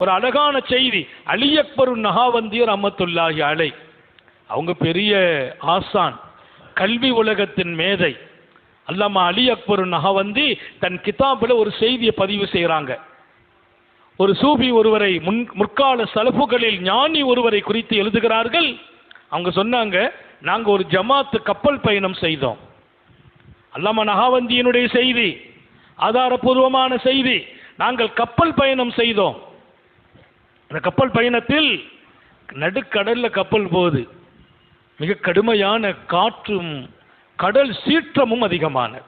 ஒரு அழகான செய்தி. அலி அக்பரு நகாவந்தியர் அம்மத்துல்லாஹி அலை. அவங்க பெரிய ஆசான். கல்வி உலகத்தின் மேதை. அல்லாமா அலி அக்பரு நகாவந்தி தன் கிதாபில் ஒரு செய்தியை பதிவு செய்கிறாங்க ஒரு சூபி ஒருவரை முன் முற்கால சலப்புகளில் ஞானி ஒருவரை குறித்து எழுதுகிறார்கள். அவங்க சொன்னாங்க நாங்கள் ஒரு ஜமாத்து கப்பல் பயணம் செய்தோம். அல்லாமா நகாவந்தியினுடைய செய்தி ஆதாரபூர்வமான செய்தி நாங்கள் கப்பல் பயணம் செய்தோம். அந்த கப்பல் பயணத்தில் நடுக்கடலில் கப்பல் போகுது. மிக கடுமையான காற்றும் கடல் சீற்றமும் அதிகமான.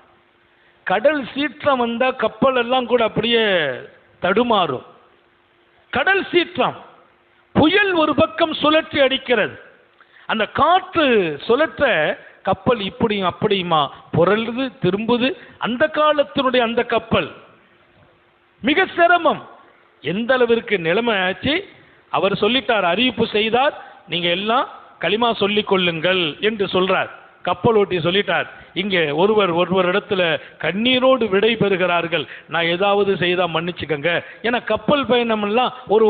கடல் சீற்றம் வந்தால் கப்பல் எல்லாம் கூட அப்படியே தடுமாறும். கடல் சீற்றம் புயல் ஒரு பக்கம் சுழற்றி அடிக்கிறது. அந்த காற்று சுழற்ற கப்பல் இப்படியும் அப்படியுமா? புரளுது திரும்புது. அந்த காலத்தினுடைய அந்த கப்பல் மிக சிரமம். எந்த அளவிற்கு நிலைமை ஆச்சு? அவர் சொல்லிட்டார் அறிவிப்பு செய்தார். நீங்க எல்லாம் களிமா சொல்லிக் கொள்ளுங்கள் என்று சொல்றார். கப்பல் ஓட்டி சொல்லிட்டார். இங்கே ஒருவர் ஒருவர் இடத்துல கண்ணீரோடு விடை பெறுகிறார்கள். நான் ஏதாவது செய்தால் மன்னிச்சுக்கங்க. ஏன்னா கப்பல் பயணம் எல்லாம் ஒரு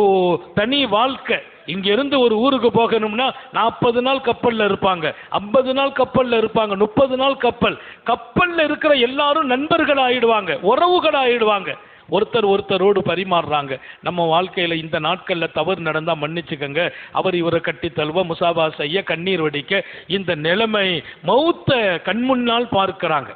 தனி வாழ்க்கை. இங்கிருந்து ஒரு ஊருக்கு போகணும்னா நாற்பது நாள் கப்பலில் இருப்பாங்க. ஐம்பது நாள் கப்பலில் இருப்பாங்க. முப்பது நாள் கப்பல். கப்பலில் இருக்கிற எல்லாரும் நண்பர்கள் ஆயிடுவாங்க உறவுகள் ஆயிடுவாங்க ஒருத்தர் ஒருத்தரோடு பரிமாறுறாங்க. நம்ம வாழ்க்கையில் இந்த நாட்களில் தவறு நடந்தால் மன்னிச்சுக்கங்க. அவர் இவரை கட்டி தழுவ முசாபா செய்ய கண்ணீர் வடிக்க இந்த நிலைமை மௌத்த கண்முன்னால் பார்க்கிறாங்க.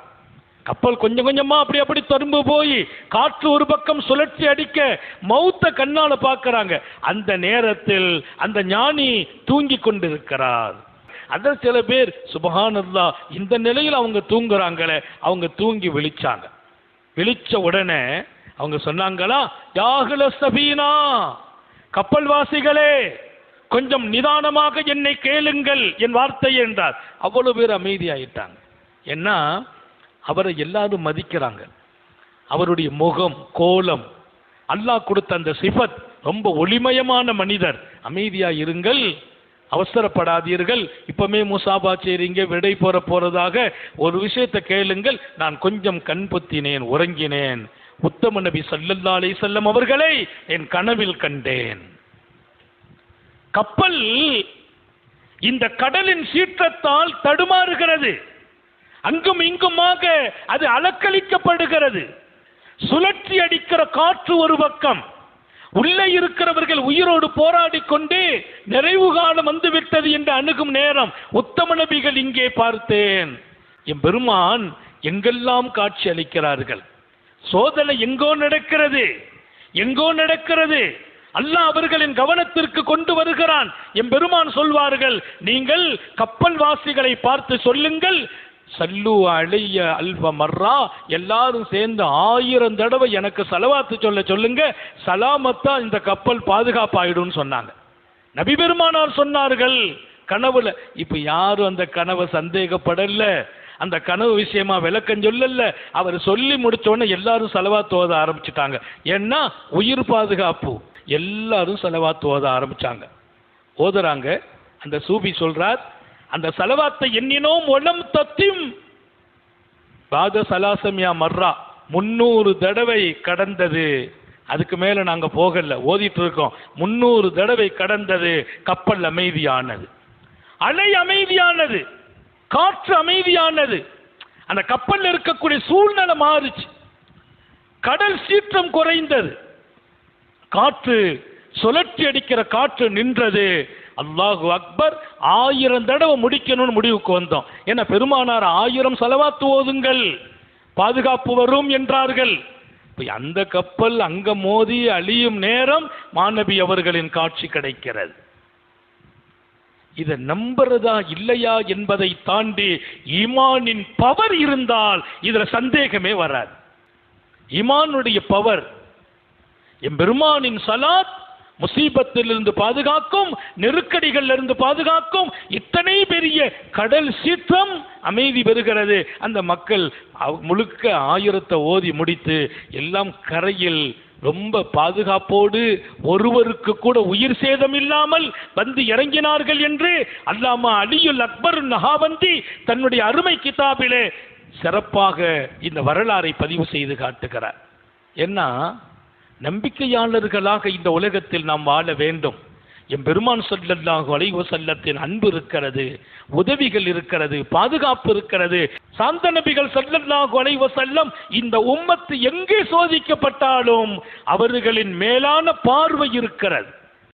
கப்பல் கொஞ்சம் கொஞ்சமாக அப்படி அப்படி தரும்பு போய் காற்று ஒரு பக்கம் சுழற்சி அடிக்க மௌத்த கண்ணால் பார்க்குறாங்க. அந்த நேரத்தில் அந்த ஞானி தூங்கி கொண்டிருக்கிறார். அத சில பேர் சுபகானந்தா இந்த நிலையில் அவங்க தூங்குறாங்களே. அவங்க தூங்கி விழிச்சாங்க. விழிச்ச உடனே அவங்க சொன்னாங்களா? யாகுல சபீனா? கப்பல்வாசிகளே கொஞ்சம் நிதானமாக என்னை கேளுங்கள் என் வார்த்தை என்றார். அவ்வளவு பேர் அமைதியாயிட்டாங்க. ஏன்னா அவரை எல்லாரும் மதிக்கிறாங்க. அவருடைய முகம் கோலம் அல்லாஹ் கொடுத்த அந்த சிஃபத் ரொம்ப ஒளிமயமான மனிதர். அமைதியா இருங்கள் அவசரப்படாதீர்கள். இப்பவுமே முசாபா செய்றீங்க விடை போற போறதாக ஒரு விஷயத்தை கேளுங்கள். நான் கொஞ்சம் கண் பொத்தினேன் உறங்கினேன். உத்தம நபி சல்லல்லா செல்லம் அவர்களை என் கனவில் கண்டேன். கப்பல் இந்த கடலின் சீற்றத்தால் தடுமாறுகிறது. அங்கும் இங்குமாக அது அலக்களிக்கப்படுகிறது சுழற்சி அடிக்கிற காற்று ஒரு பக்கம். உள்ளே இருக்கிறவர்கள் உயிரோடு போராடி கொண்டு நிறைவு காலம் வந்துவிட்டது என்று அணுகும் நேரம். உத்தம நபிகள் இங்கே பார்த்தேன். என் பெருமான் எங்கெல்லாம் காட்சி அளிக்கிறார்கள்? சோதனை எங்கோ நடக்கிறது. எங்கோ நடக்கிறது. அல்லாஹ் அவர்களின் கவனத்திற்கு கொண்டு வருகிறான். என் பெருமான் சொல்வார்கள் நீங்கள் கப்பல் வாசிகளை பார்த்து சொல்லுங்கள். சல்லு அழிய அல்வ மர்ரா. எல்லாரும் சேர்ந்து ஆயிரம் தடவை எனக்கு செலவாத்து சொல்ல சொல்லுங்க. சலாமத்தா இந்த கப்பல் பாதுகாப்பாயிடும்னு சொன்னாங்க. நபி பெருமானார் சொன்னார்கள் கனவுல. இப்ப யாரும் அந்த கனவை சந்தேகப்படல. அந்த கனவு விஷயமா விளக்கம் சொல்லல. அவர் சொல்லி முடிச்ச எல்லாரும் செலவா தோத ஆரம்பிச்சிட்டாங்க. ஏன்னா உயிர் பாதுகாப்பு. எல்லாரும் செலவா தோத ஆரம்பிச்சாங்க. ஓதுறாங்க. அந்த சூபி சொல்றார் அந்த செலவாத்தை எண்ணினோம் ஒலம் தத்திம். பாத சலாசமியா மர்ரா முன்னூறு தடவை கடந்தது. அதுக்கு மேல நாங்க போகல. ஓதிட்டு இருக்கோம். முன்னூறு தடவை கடந்தது. கப்பல் அமைதியானது. அலை அமைதியானது. காற்று அமைதியானது. அந்த கப்பலில் இருக்கக்கூடிய சூழ்நிலை மாறுச்சு. கடல் சீற்றம் குறைந்தது. காற்று சுழற்சி அடிக்கிற காற்று நின்றது. அல்லாஹு அக்பர் ஆயிரம் தடவை முடிக்கணும்னு முடிவுக்கு வந்தோம். ஏன்னா பெருமானார் ஆயிரம் செலவாத்து ஓதுங்கள். பாதுகாப்பு வரும் என்றார்கள். இப்போ அந்த கப்பல் அங்க மோதி அழியும் நேரம் மாணவி அவர்களின் காட்சி கிடைக்கிறது. இதை நம்புறதா இல்லையா என்பதை தாண்டி ஈமானின் பவர் இருந்தால் இதுல சந்தேகமே வராது. ஈமானுடைய பவர் எம்பெருமானின் சலாத் முசீபத்திலிருந்து பாதுகாக்கும் நெருக்கடிகளில் இருந்து பாதுகாக்கும் இத்தனை பெரிய கடல் சீற்றம் அமைதி பெறுகிறது. அந்த மக்கள் முழுக்க ஆயிரத்தை ஓதி முடித்து எல்லாம் கரையில் ரொம்ப பாதுகாப்போடு ஒருவருக்கு கூட உயிர் சேதம் இல்லாமல் வந்து இறங்கினார்கள் என்று அல்லாமா அலியுல் அக்பர் நகாவந்தி தன்னுடைய அருமை கிதாபிலே சிறப்பாக இந்த வரலாறை பதிவு செய்து காட்டுகிறார். ஏன்னா நம்பிக்கையாளர்களாக இந்த உலகத்தில் நாம் வாழ வேண்டும். எம் பெருமான் ஸல்லல்லாஹு அலைஹி வஸல்லத்தின் அன்பு இருக்கிறது உதவிகள் இருக்கிறது பாதுகாப்பு இருக்கிறது. சாந்த நபிகள் ஸல்லல்லாஹு அலைஹி வஸல்லம் இந்த உம்மத்து எங்கே சோதிக்கப்பட்டாலும் அவர்களின் மேலான பார்வை இருக்கிறது.